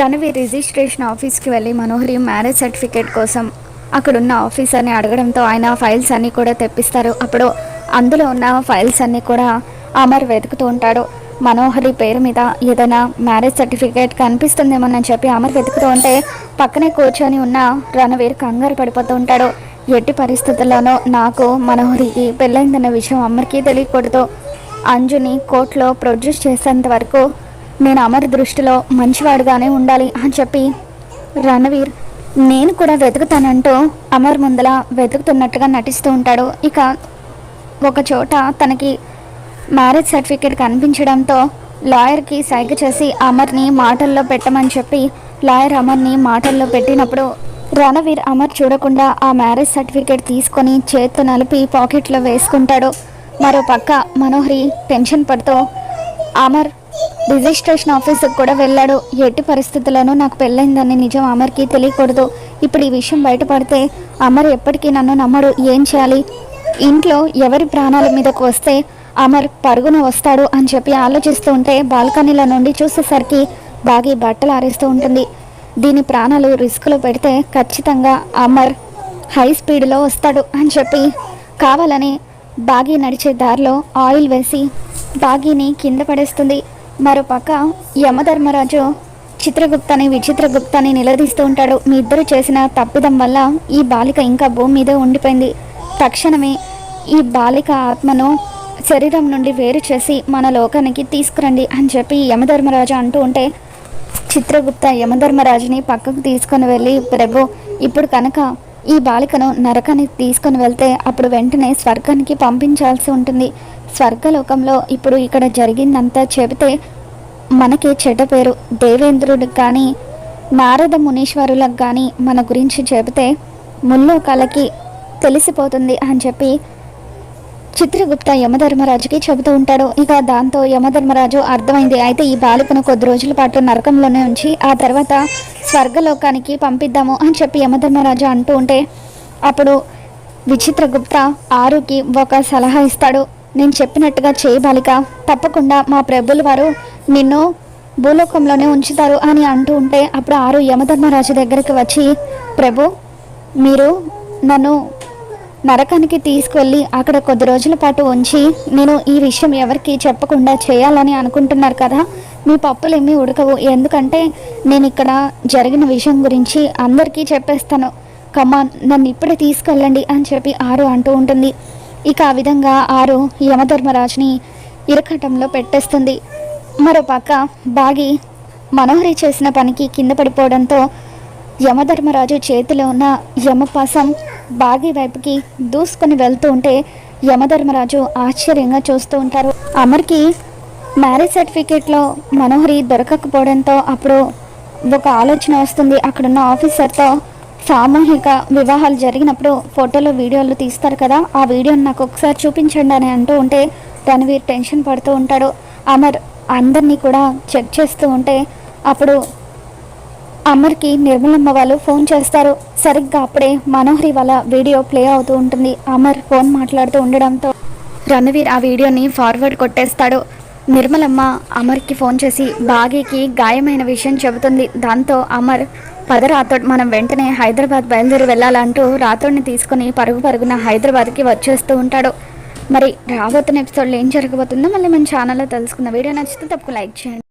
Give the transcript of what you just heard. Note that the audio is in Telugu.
రణవీర్ రిజిస్ట్రేషన్ ఆఫీస్కి వెళ్ళి మనోహరి మ్యారేజ్ సర్టిఫికేట్ కోసం అక్కడున్న ఆఫీసర్ని అడగడంతో ఆయన ఫైల్స్ అన్నీ కూడా తెప్పిస్తారు. అప్పుడు అందులో ఉన్న ఫైల్స్ అన్నీ కూడా అమర్ వెతుకుతూ ఉంటాడు. మనోహరి పేరు మీద ఏదైనా మ్యారేజ్ సర్టిఫికేట్ కనిపిస్తుందేమోనని చెప్పి అమర్ వెతుకుతూ ఉంటే పక్కనే కూర్చొని ఉన్న రణవీర్ కంగారు పడిపోతూ ఉంటాడు. ఎట్టి పరిస్థితుల్లోనూ నాకు మనోహరికి పెళ్ళైందన్న విషయం అమర్కి తెలియకూడదు. అంజుని కోర్టులో ప్రొడ్యూస్ చేసేంత వరకు నేను అమర్ దృష్టిలో మంచివాడుగానే ఉండాలి అని చెప్పి రణవీర్ నేను కూడా వెతుకుతానంటూ అమర్ ముందల వెతుకుతున్నట్టుగా నటిస్తూ ఉంటాడు. ఇక ఒక చోట తనకి మ్యారేజ్ సర్టిఫికేట్ కనిపించడంతో లాయర్కి సైగ చేసి అమర్ని మాటల్లో పెట్టమని చెప్పి లాయర్ అమర్ని మాటల్లో పెట్టినప్పుడు రణవీర్ అమర్ చూడకుండా ఆ మ్యారేజ్ సర్టిఫికేట్ తీసుకొని చేత్తో నలిపి పాకెట్లో వేసుకుంటాడు. మరో పక్క మనోహరి టెన్షన్ పడుతూ అమర్ రిజిస్ట్రేషన్ ఆఫీస్కి కూడా వెళ్ళాడు. ఎట్టి పరిస్థితులను నాకు పెళ్ళైందని నిజం అమర్కి తెలియకూడదు. ఇప్పుడు ఈ విషయం బయటపడితే అమర్ ఎప్పటికీ నన్ను నమ్మడు. ఏం చేయాలి? ఇంట్లో ఎవరి ప్రాణాల మీదకు వస్తే అమర్ పరుగున వస్తాడు అని చెప్పి ఆలోచిస్తూ ఉంటే బాల్కనీల నుండి చూసేసరికి బాగి బట్టలు ఆరేస్తూ ఉంటుంది. దీని ప్రాణాలు రిస్క్లో పెడితే ఖచ్చితంగా అమర్ హై స్పీడ్లో వస్తాడు అని చెప్పి కావాలని బాగి నడిచే దారిలో ఆయిల్ వేసి బాగీని కింద పడేస్తుంది. మరోపక్క యమధర్మరాజు చిత్రగుప్తని విచిత్రగుప్తని నిలదీస్తూ ఉంటాడు. మీ ఇద్దరు చేసిన తప్పిదం వల్ల ఈ బాలిక ఇంకా భూమి మీదే ఉండిపోయింది. తక్షణమే ఈ బాలిక ఆత్మను శరీరం నుండి వేరు చేసి మన లోకానికి తీసుకురండి అని చెప్పి యమధర్మరాజు అంటూ ఉంటే చిత్రగుప్త యమధర్మరాజుని పక్కకు తీసుకొని వెళ్ళి ప్రభు ఇప్పుడు కనుక ఈ బాలికను నరకానికి తీసుకొని వెళ్తే అప్పుడు వెంటనే స్వర్గానికి పంపించాల్సి ఉంటుంది. స్వర్గలోకంలో ఇప్పుడు ఇక్కడ జరిగిందంతా చెబితే మనకి చెడ్డ పేరు దేవేంద్రుడికి కానీ నారద మునీశ్వరులకు కానీ మన గురించి చెబితే ముల్లోకాలకి తెలిసిపోతుంది అని చెప్పి చిత్రగుప్త యమధర్మరాజుకి చెబుతూ ఉంటాడు. ఇక దాంతో యమధర్మరాజు అర్థమైంది. అయితే ఈ బాలికను కొద్ది రోజుల పాటు నరకంలోనే ఉంచి ఆ తర్వాత స్వర్గలోకానికి పంపిద్దాము అని చెప్పి యమధర్మరాజు అంటూ ఉంటే అప్పుడు విచిత్రగుప్త ఆరుకి ఒక సలహా ఇస్తాడు. నేను చెప్పినట్టుగా చేయి బాలిక. తప్పకుండా మా ప్రభుల వారు నిన్ను భూలోకంలోనే ఉంచుతారు అని అంటూ ఉంటే అప్పుడు ఆరు యమధర్మరాజు దగ్గరికి వచ్చి ప్రభు మీరు నన్ను నరకానికి తీసుకెళ్ళి అక్కడ కొద్ది రోజుల పాటు ఉంచి నేను ఈ విషయం ఎవరికి చెప్పకుండా చేయాలని అనుకుంటున్నారు కదా. మీ పప్పులు ఏమీ ఉడకవు. ఎందుకంటే నేను ఇక్కడ జరిగిన విషయం గురించి అందరికీ చెప్పేస్తాను. కమ్మా నన్ను ఇప్పుడే తీసుకెళ్ళండి అని చెప్పి ఆరు అంటూ ఉంటుంది. ఇక ఆ విధంగా ఆరు యమధర్మరాజుని ఇరకటంలో పెట్టేస్తుంది. మరోపక్క బాగి మనోహరి చేసిన పనికి కింద పడిపోవడంతో యమధర్మరాజు చేతిలో ఉన్న యమపాసం బాగి వైపుకి దూసుకొని వెళ్తూ ఉంటే యమధర్మరాజు ఆశ్చర్యంగా చూస్తూ ఉంటారు. అమర్కి మ్యారేజ్ సర్టిఫికేట్లో మనోహరి దొరకకపోవడంతో అప్పుడు ఒక ఆలోచన వస్తుంది. అక్కడున్న ఆఫీసర్తో సామూహిక వివాహాలు జరిగినప్పుడు ఫోటోలు వీడియోలు తీస్తారు కదా. ఆ వీడియోని నాకు ఒకసారి చూపించండి అని అంటూ ఉంటే రణవీర్ టెన్షన్ పడుతూ ఉంటాడు. అమర్ అందరినీ కూడా చెక్ చేస్తూ ఉంటే అప్పుడు అమర్కి నిర్మలమ్మ వాళ్ళు ఫోన్ చేస్తారు. సరిగ్గా అప్పుడే మనోహరి వాళ్ళ వీడియో ప్లే అవుతూ ఉంటుంది. అమర్ ఫోన్ మాట్లాడుతూ ఉండడంతో రణవీర్ ఆ వీడియోని ఫార్వర్డ్ కొట్టేస్తాడు. నిర్మలమ్మ అమర్కి ఫోన్ చేసి బాగీకి గాయమైన విషయం చెబుతుంది. దాంతో అమర్ పద రాథోడ్ మనం వెంటనే హైదరాబాద్ బయలుదేరి వెళ్ళాలంటూ రాతోడిని తీసుకుని పరుగు పరుగున హైదరాబాద్కి వచ్చేస్తూ ఉంటాడు. మరి రాబోతున్న ఎపిసోడ్లో ఏం జరగబోతుందో మళ్ళీ మన ఛానల్లో తెలుసుకున్న వీడియో నచ్చితే తప్పక లైక్ చేయండి.